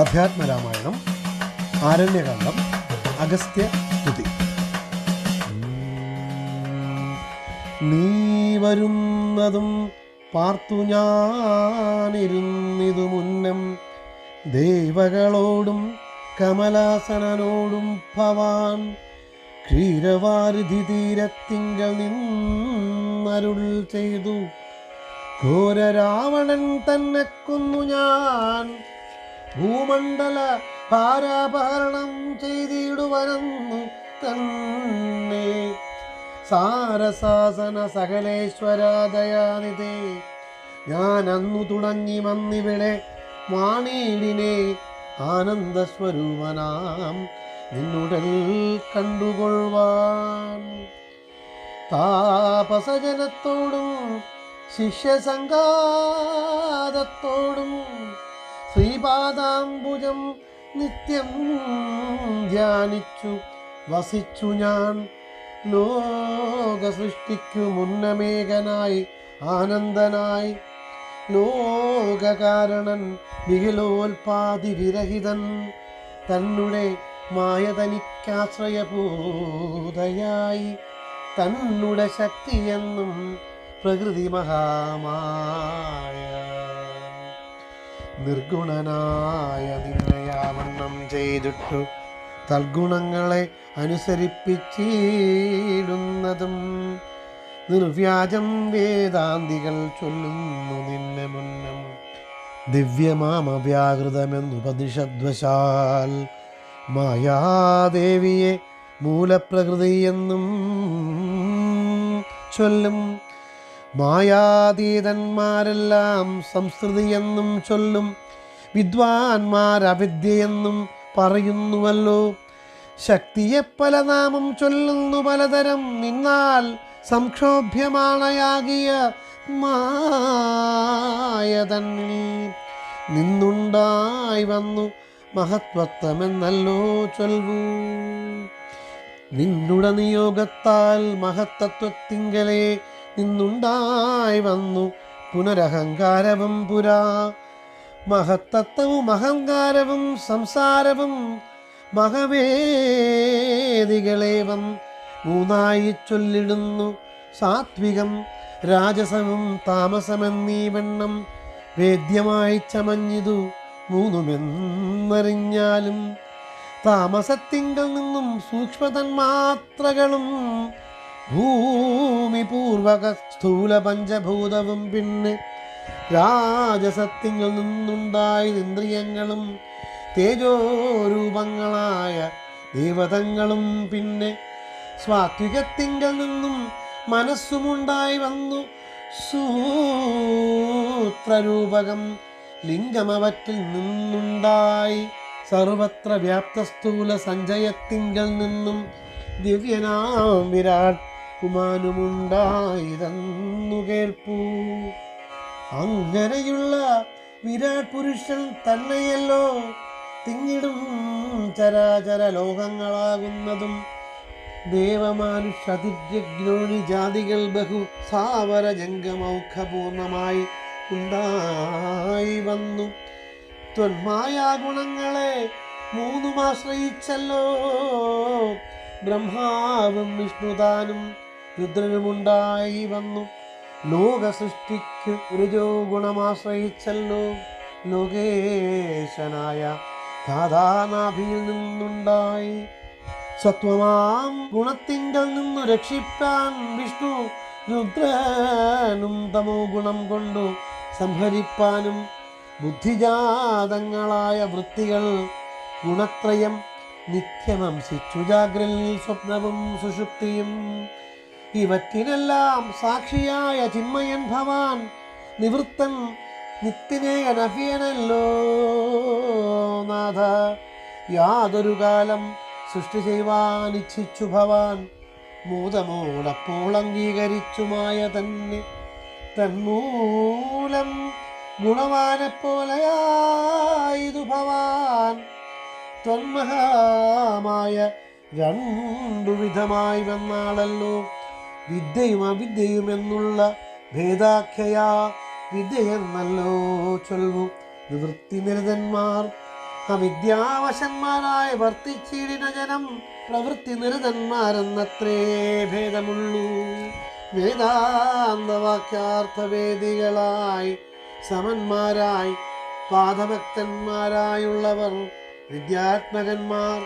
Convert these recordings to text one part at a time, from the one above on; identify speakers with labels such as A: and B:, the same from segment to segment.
A: അധ്യാത്മരാമായണം ആരണ്യകാന്ഡം അഗസ്ത്യ സ്തുതി. നീ വരുന്നതും പാർത്തു ഞാനിരുന്നിതു മുന്നം ദേവകളോടും കമലാസനോടും ഭവാൻ ക്ഷീരവാരിധി തീരത്തിങ്കൽ നിന്നരുൾ ചെയ്തു. ഘോര രാവണൻ തന്നെ കൊന്നു ഞാൻ. ഭൂമണ്ഡല പാരാപഹരണം ചെയ്തിടുവനെന്നു തന്നെ. സാരസാസന സകലേശ്വരാദയാനിതേ ഞാൻ അന്നു തുടങ്ങി വന്നിവിടെ വാണീടിനെ ആനന്ദസ്വരൂപനാം നിന്നുടൽ കണ്ടുകൊള്ളുവാൻ. താപസജനത്തോടും ശിഷ്യസംഘാതത്തോടും ശ്രീപാദാംബുജം നിത്യം ധ്യാനിച്ചു. വസിച്ചു ഞാൻ. ലോക സൃഷ്ടിക്കു മുന്നമേകനായി ആനന്ദനായി. ലോകകാരണൻ വികലോൽപാതി വിരഹിതൻ തന്നെ മായ തനിക്കാശ്രയഭൂതയായി തന്നുടെ ശക്തിയെന്നും പ്രകൃതി മഹാമായ നിർഗുണനായ നിന്നയാവണ്ണം ചെയ്തിട്ടു. തൽഗുണങ്ങളെ അനുസരിപ്പിച്ചിടുന്നതും നിർവ്യാജം വേദാന്തികൾ ചൊല്ലുന്നു നിന്നെ മുന്നം ദിവ്യമാമവ്യാകൃതമെന്നുപനിഷദ്വശാൽ മായാദേവിയെ മൂലപ്രകൃതിയെന്നും ചൊല്ലും. മായാതീതന്മാരെല്ലാം സംസ്കൃതിയെന്നും ചൊല്ലും. വിദ്വാൻമാർ അവിദ്യയെന്നും പറയുന്നുവല്ലോ. ശക്തിയെ പല നാമം ചൊല്ലുന്നു പലതരം. നിന്നാൽ സംക്ഷോഭ്യമാണയാകിയ മായ തന്നിൽ നിന്നുണ്ടായി വന്നു. മഹത്വത്വമെന്നല്ലോ ചൊൽവൂ. നിന്നുടെ നിയോഗത്താൽ മഹത്തത്വത്തിങ്കലെ നിന്നുണ്ടായി വന്നു പുനരഹങ്കാരവും പുരാ. മഹത്തത്വവും അഹങ്കാരവും സംസാരവും മഹവേദികളേവം മൂന്നായി ചൊല്ലിടുന്നു സാത്വികം. രാജസവും താമസമെന്നീ വണ്ണം വേദ്യമായി ചമഞ്ഞിതു മൂന്നുമെന്നറിഞ്ഞാലും താമസത്തിങ്കൽ നിന്നും സൂക്ഷ്മതന്മാത്രകളും ഭൂമി പൂർവക സ്ഥൂല പഞ്ചഭൂതവും പിന്നെ രാജസത്യങ്ങളിൽ നിന്നുണ്ടായ ഇന്ദ്രിയങ്ങളും തേജോരൂപങ്ങളായ ദേവതങ്ങളും പിന്നെ സ്വാത്വികത്തിങ്കൽ നിന്നും മനസ്സുമുണ്ടായി വന്നു. സൂത്രരൂപകം ലിംഗമവറ്റിൽ നിന്നുണ്ടായി. സർവത്ര വ്യാപ്തസ്ഥൂല സഞ്ചയത്തിങ്കൽ നിന്നും ദിവ്യനാം വിരാട് കുമാനുമുണ്ടായിരുന്നു കേൾപ്പൂ. അങ്ങനെയുള്ള വിരാട് പുരുഷൻ തന്നെയല്ലോ. തിങ്ങിടും ചരാചര ലോകങ്ങളാകുന്നതും ദേവമാനുഷതിജ്ഞോണി ജാതികൾ ബഹു സാവര ജംഗമൗഖപൂർണമായി ഉണ്ടായി വന്നു. ത്വന്മായ ഗുണങ്ങളെ മൂന്നും ആശ്രയിച്ചല്ലോ. ബ്രഹ്മാവും വിഷ്ണുതാനും രുദ്രനുമുണ്ടായി വന്നു. ലോക സൃഷ്ടിക്ക് രുജോ ഗുണമാശ്രയിച്ചല്ലോ. ലോകേശനായ ദാദാനാഭിയിൽ നിന്നുണ്ടായി. സത്വമാം ഗുണത്തിങ്കൽ നിന്നു രക്ഷിപ്പാൻ വിഷ്ണു രുദ്രനും തമോ ഗുണം കൊണ്ടു സംഹരിപ്പാനും ബുദ്ധിജാതങ്ങളായ വൃത്തികൾ ഗുണത്രയം നിത്യമംസിച്ചു ജാഗ്രൽ സ്വപ്നവും സുഷുപ്തിയും ഇവറ്റിനെല്ലാം സാക്ഷിയായ ചിന്മയൻ ഭവാൻ നിവൃത്തൻ നിത്യനേയനഫിയനല്ലോ നാഥ. യാതൊരു കാലം സൃഷ്ടി ചെയ്യുവാൻ ഇച്ഛിച്ചു ഭവാൻ. മൂതമോടപ്പോൾ അംഗീകരിച്ചുമായ തന്നെ. തന്മൂലം ഗുണവാനെപ്പോലയായിതു ഭവാൻ. ത്വന്മഹാമായ രണ്ടു വിധമായി വന്നാളല്ലോ. വിദ്യയും അവിദ്യയും എന്നുള്ള ഭേദാഖ്യയാ. വിദ്യയെന്നല്ലോ ചൊല്ലു നിവൃത്തി നിരതന്മാർ അവിദ്യാവശന്മാരായി വർത്തിച്ചിടിന ജനം പ്രവൃത്തി നിരതന്മാരെന്നത്രേ ഭേദമുള്ളൂ. വേദാന്തവാക്യാർത്ഥവേദികളായി സമന്മാരായി പാദഭക്തന്മാരായുള്ളവർ വിദ്യാത്മകന്മാർ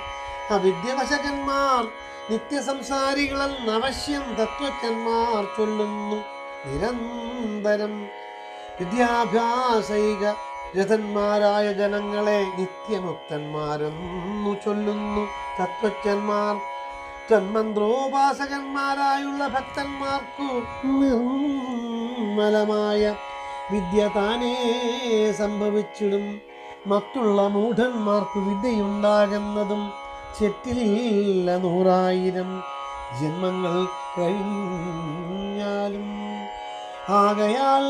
A: അവിദ്യവശകന്മാർ നിത്യസംസാരികളിൽ നവശ്യം തത്വജ്ഞന്മാർ ചൊല്ലുന്നു. നിരന്തരം വിദ്യാഭ്യാസൈക രഥന്മാരായ ജനങ്ങളെ നിത്യമുക്തന്മാരെന്നു ചൊല്ലുന്നു തത്വജ്ഞന്മാർ. തന്മന്ത്രോപാസകന്മാരായുള്ള ഭക്തന്മാർക്കു നിർമ്മലമായ വിദ്യ താനേ സംഭവിച്ചിടും. മറ്റുള്ള മൂഢന്മാർക്കു വിദ്യയുണ്ടാകുന്നതും ചെറ്റിലില്ല നൂറായിരം ജന്മങ്ങൾ കഴിഞ്ഞാലും. ആകയാൽ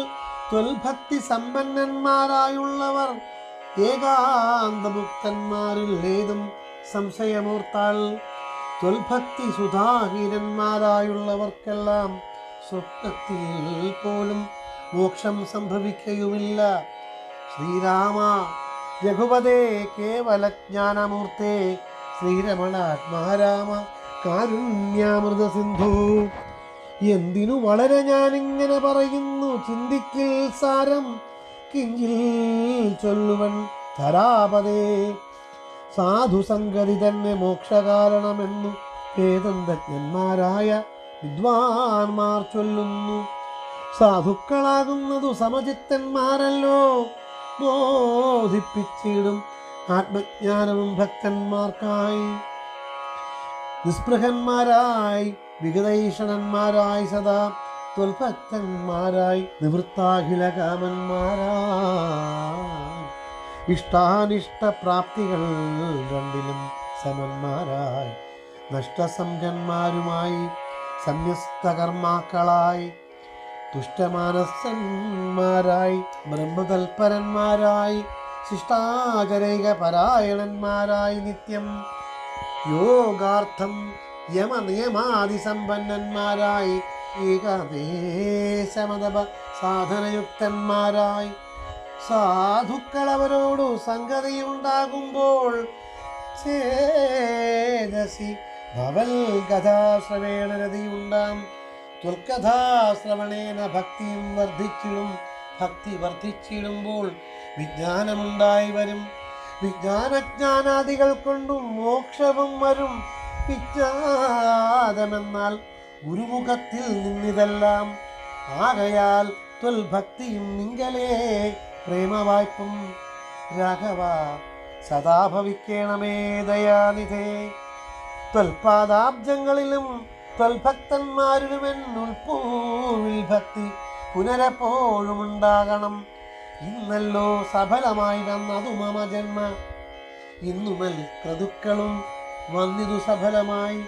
A: ത്വൽഭക്തി സമ്പന്നന്മാരായുള്ളവർ ഏകാന്തമുക്തന്മാരിൽ ഏതും സംശയമോർത്താൽ ത്വൽഭക്തി സുധാഹീരന്മാരായുള്ളവർക്കെല്ലാം സ്വപ്നത്തിൽ പോലും മോക്ഷം സംഭവിക്കുകയുമില്ല ശ്രീരാമ രഘുപതേ കേവല ജ്ഞാനമൂർത്തേ ശ്രീരമണാത്മാരാമ കാരുണ്യാമൃത സിന്ധു. എന്തിനു വളരെ ഞാനിങ്ങനെ പറയുന്നു? ചിന്തിക്കിൽ സാരം കിഞ്ചിൽ ചൊല്ലുവൻ ധരാപതേ. സാധുസംഗതി തന്നെ മോക്ഷകാരണമെന്നു വേദന്തജ്ഞന്മാരായ വിദ്വാൻമാർ ചൊല്ലുന്നു. സാധുക്കളാകുന്നതു സമചിത്തന്മാരല്ലോ. ബോധിപ്പിച്ചിടും ആത്മജ്ഞാനവും ഭക്തന്മാർക്കായി. നിസ്പൃഹന്മാരായി വിഗതൈഷണന്മാരായി സദാ ത്വൽഭക്തന്മാരായി നിവൃത്താഖില കാമന്മാരായി ഇഷ്ടാനിഷ്ട പ്രാപ്തികൾ രണ്ടിലും സമന്മാരായി. നഷ്ടസംഘന്മാരുമായി സംയസ്തകർമാക്കളായി തുഷ്ടമാനസന്മാരായി ബ്രഹ്മതൽപരന്മാരായി ശിഷ്ടാചരൈക പരായണന്മാരായി നിത്യം. യോഗാർത്ഥം യമനിയമാതിസമ്പന്നന്മാരായി ഏകദേശമതപ സാധനയുക്തന്മാരായി. സാധുക്കളവരോടു സംഗതിയുണ്ടാകുമ്പോൾ ചേതസി ഭവൽ കഥാശ്രവേണ രതിയുണ്ടാം ത്വൽക്കഥാശ്രവണേന ഭക്തിയും വർദ്ധിച്ചിടും. ഭക്തി വർദ്ധിച്ചിടുമ്പോൾ വിജ്ഞാനമുണ്ടായി വരും. വിജ്ഞാനജ്ഞാനാദികൾ കൊണ്ടും മോക്ഷവും വരും. വിജ്ഞാതമെന്നാൽ ഗുരുമുഖത്തിൽ നിന്നിതെല്ലാം ആകയാൽ ത്വൽഭക്തിയും നിങ്കലേ പ്രേമവായ്പും. രാഘവ സദാ ഭവിക്കണമേ ദയാനിധേ ത്വൽപാദാബ്ജങ്ങളിലും ത്വൽഭക്തന്മാരിലുമെന്നുൾപ്പൂവിൽ ഭക്തി പുനരെപ്പോഴും ഉണ്ടാകണം ഇന്നല്ലോ സഫലമായി വന്നതു മമ ജന്മ. ഇന്നുമൽ ക്രതുക്കളും വന്നിതു സഫലമായി.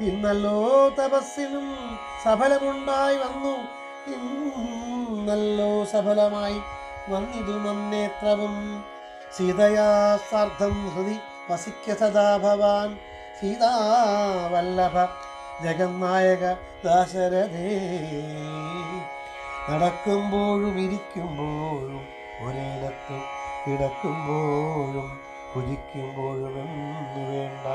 A: ഇന്നല്ലോ തപസ്സിനും സഫലമുണ്ടായി വന്നു. ഇന്നല്ലോ സഫലമായി വന്നിതു മന്നേത്രവും. സീതയാ സാർദ്ധം ഹൃദി വസിക്ക സദാ ഭവാൻ. സീതാവല്ലഭ ജഗന്നായക ദാശരഥേ. നടക്കുമ്പോഴും ഇരിക്കുമ്പോഴും ഒരിടത്ത് കിടക്കുമ്പോഴും കുതിക്കുമ്പോഴും എന്നു വേണ്ട.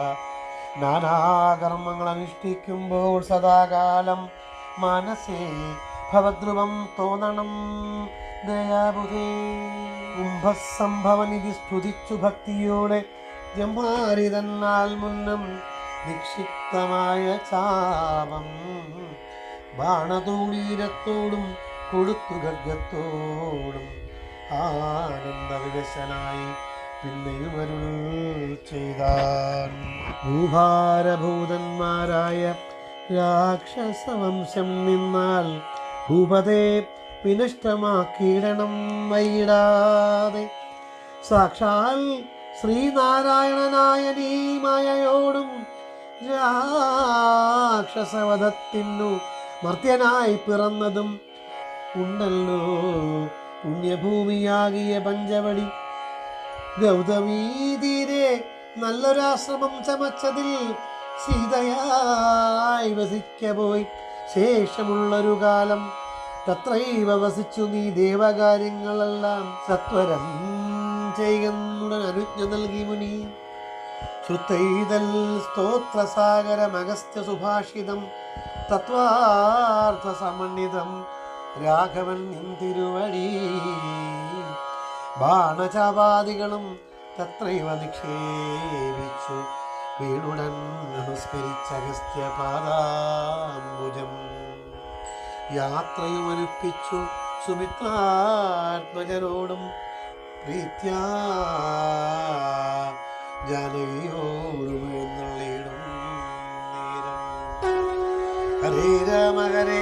A: നാനാകർമ്മങ്ങൾ അനുഷ്ഠിക്കുമ്പോൾ സദാകാലം മനസ്സേ ഭവദ്രുവം തോന്നണം. ദയാബുധേ കുംഭസംഭവനിധി സ്തുതിച്ചു ഭക്തിയോടെ ജമ്മാരിതന്നാൽ മുന്നം നിക്ഷിപ്തമായ ചാപം. ബാണതൂളീരത്തോടും കൊടുത്തു ഗർഗത്തോടും പിന്നെയും പിന്നെയുമരുൾ ചെയ്താൻ. ഭൂഭാരഭൂതന്മാരായ രാക്ഷസവംശം നിന്നാൽ ഭൂപതേ വിനഷ്ടമാക്കിയിടണം വൈടാതെ. സാക്ഷാൽ ശ്രീനാരായണനായ നീ മായയോടും രാക്ഷസവധത്തിനു മർത്യനായി പിറന്നതും ഉണ്ടല്ലോ. പുണ്യഭൂമിയാകിയ പഞ്ചവടി. ഗൗതമീതീരെ നല്ലൊരാശ്രമം ചമച്ചതിൽ സീതയായി വസിക്ക പോയി. ശേഷമുള്ളൊരു കാലം തത്രൈവ വസിച്ചു നീ ദേവകാര്യങ്ങളെല്ലാം സത്വരം ചെയ്യുന്നുടൻ അനുജ്ഞ നൽകി മുനി. ശ്രുത്തൈതൽ സ്തോത്രസാഗരമഗസ്ത്യ സുഭാഷിതം തത്വാർത്ഥ സമന്വിതം രാഘവൻ നിന്തിരുവടി. ബാണചാപാദികളും തത്രൈവ നിക്ഷേപിച്ചു. വീണുടൻ നമസ്കരിച്ച അഗസ്ത്യപാദാംബുജം യാത്രയും അനുപ്പിച്ചു സുമിത്രാത്മജനോടും പ്രീത്യാ ജാനകിയോടും നേരം. ഹരേ രാമ ഹരേ